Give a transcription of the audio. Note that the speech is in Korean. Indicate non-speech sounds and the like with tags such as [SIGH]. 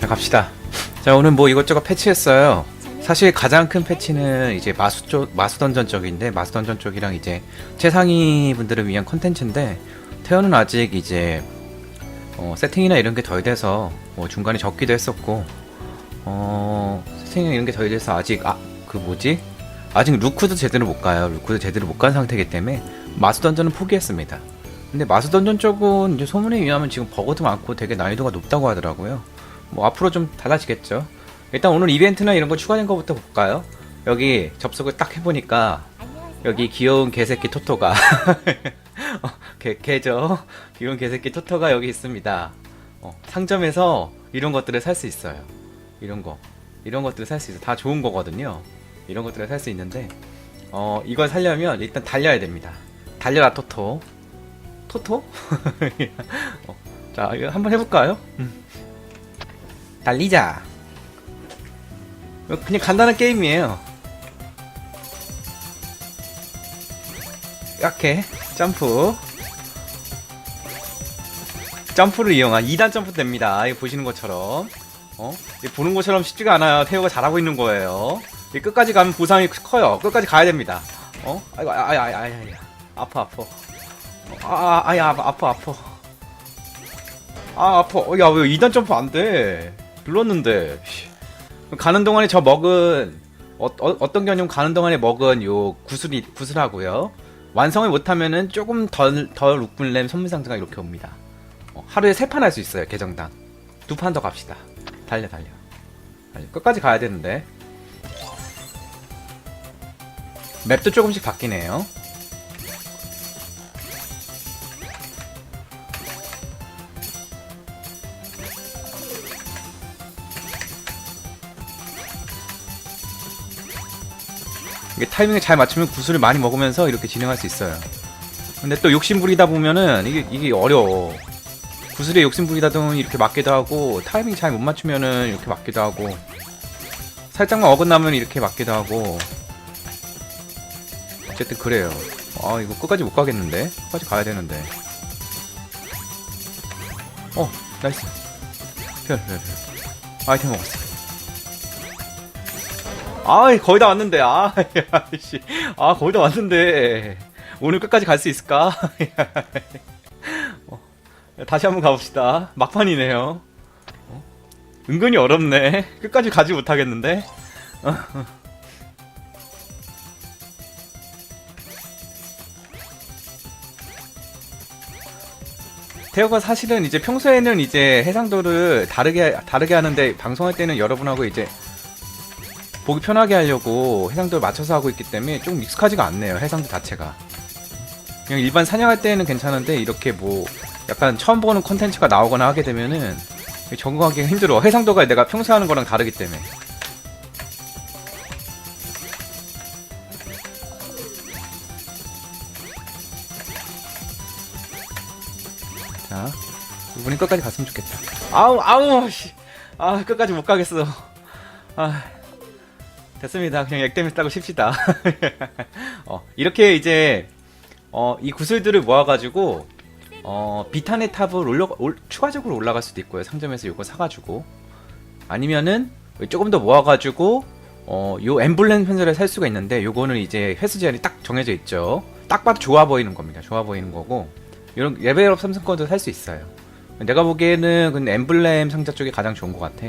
자 갑시다. 자 오늘 뭐 이것저것 패치했어요. 사실 가장 큰 패치는 이제 마수 쪽 마수 던전 쪽인데 마수 던전 쪽이랑 이제 최상위 분들을 위한 컨텐츠인데 태연은 아직 이제 어, 세팅이나 이런 게 덜 돼서 뭐 중간에 적기도 했었고 어 세팅이나 이런 게 덜 돼서 아직 아 그 뭐지 아직 루크도 제대로 못 가요. 루크도 제대로 못 간 상태이기 때문에 마수 던전은 포기했습니다. 근데 마수 던전 쪽은 이제 소문에 의하면 지금 버거도 많고 되게 난이도가 높다고 하더라고요. 뭐 앞으로 좀 달라지겠죠. 일단 오늘 이벤트나 이런 거 추가된 거부터 볼까요? 여기 접속을 딱 해보니까 여기 귀여운 개새끼 토토가 [LAUGHS] 어, 개, 개죠. 귀여운 개새끼 토토가 여기 있습니다. 어, 상점에서 이런 것들을 살 수 있어요. 이런 거. 이런 것들을 살 수 있어요. 다 좋은 거거든요. 이런 것들을 살 수 있는데 어, 이걸 살려면 일단 달려야 됩니다. 달려라 토토. 토토? [LAUGHS] 어, 자, 이거 한번 해볼까요? 음. 달리자. 그냥 간단한 게임이에요. 이렇게 점프. 점프를 이용한 2단 점프 됩니다. 이거 보시는 것처럼. 어? 보는 것처럼 쉽지가 않아요. 태호가 잘하고 있는 거예요. 이 끝까지 가면 보상이 커요. 끝까지 가야 됩니다. 어? 아이고, 아, 아, 아, 아, 아, 아, 아파, 아파. 아, 아, 아, 야, 아파, 아파. 아, 아파. 어, 야, 왜 2단 점프 안 돼? 눌렀는데. 씨. 가는 동안에 저 먹은, 어, 어, 떤 개념 가는 동안에 먹은 요 구슬이, 구슬하고요. 완성을 못하면은 조금 덜, 덜 웃분렘 선물상자가 이렇게 옵니다. 어, 하루에 세 판 할 수 있어요, 계정당. 두 판 더 갑시다. 달려, 달려. 달려. 끝까지 가야 되는데. 맵도 조금씩 바뀌네요. 이게 타이밍을 잘 맞추면 구슬을 많이 먹으면서 이렇게 진행할 수 있어요. 근데 또 욕심 부리다 보면은 이게 이게 어려워. 구슬에 욕심 부리다 보면 이렇게 맞기도 하고 타이밍 잘 못 맞추면은 이렇게 맞기도 하고 살짝만 어긋나면 이렇게 맞기도 하고 어쨌든 그래요. 아 이거 끝까지 못 가겠는데 끝까지 가야 되는데. 어 나이스. 별, 별, 별. 아이템 먹었어. 아 거의 다 왔는데 아 씨. 아 거의 다 왔는데 오늘 끝까지 갈 수 있을까? 어, 다시 한번 가봅시다 막판이네요 어? 은근히 어렵네 끝까지 가지 못하겠는데. [LAUGHS] 태호가 사실은 이제 평소에는 이제 해상도를 다르게 다르게 하는데 방송할 때는 여러분하고 이제 보기 편하게 하려고 해상도를 맞춰서 하고 있기 때문에 좀 익숙하지가 않네요 해상도 자체가. 그냥 일반 사냥할 때는 괜찮은데 이렇게 뭐 약간 처음 보는 콘텐츠가 나오거나 하게 되면은 적응하기 힘들어. 해상도가 내가 평소 하는 거랑 다르기 때문에. 자 이분이 끝까지 갔으면 좋겠다. 아우 아우 씨. 아 끝까지 못 가겠어. 아 됐습니다. 그냥 액땜을 따고 쉽시다. 어, 이렇게 이제 어, 이 구슬들을 모아가지고 어, 비탄의 탑을 올려 올, 추가적으로 올라갈 수도 있고요. 상점에서 이거 사가지고 아니면은 조금 더 모아가지고 어, 요 엠블렘 편제를 살 수가 있는데 요거는 이제 횟수 제한이 딱 정해져 있죠. 딱 봐도 좋아 보이는 겁니다. 좋아 보이는 거고 이런 레벨업 삼성권도 살 수 있어요. 내가 보기에는 근데 엠블렘 상자 쪽이 가장 좋은 것 같아.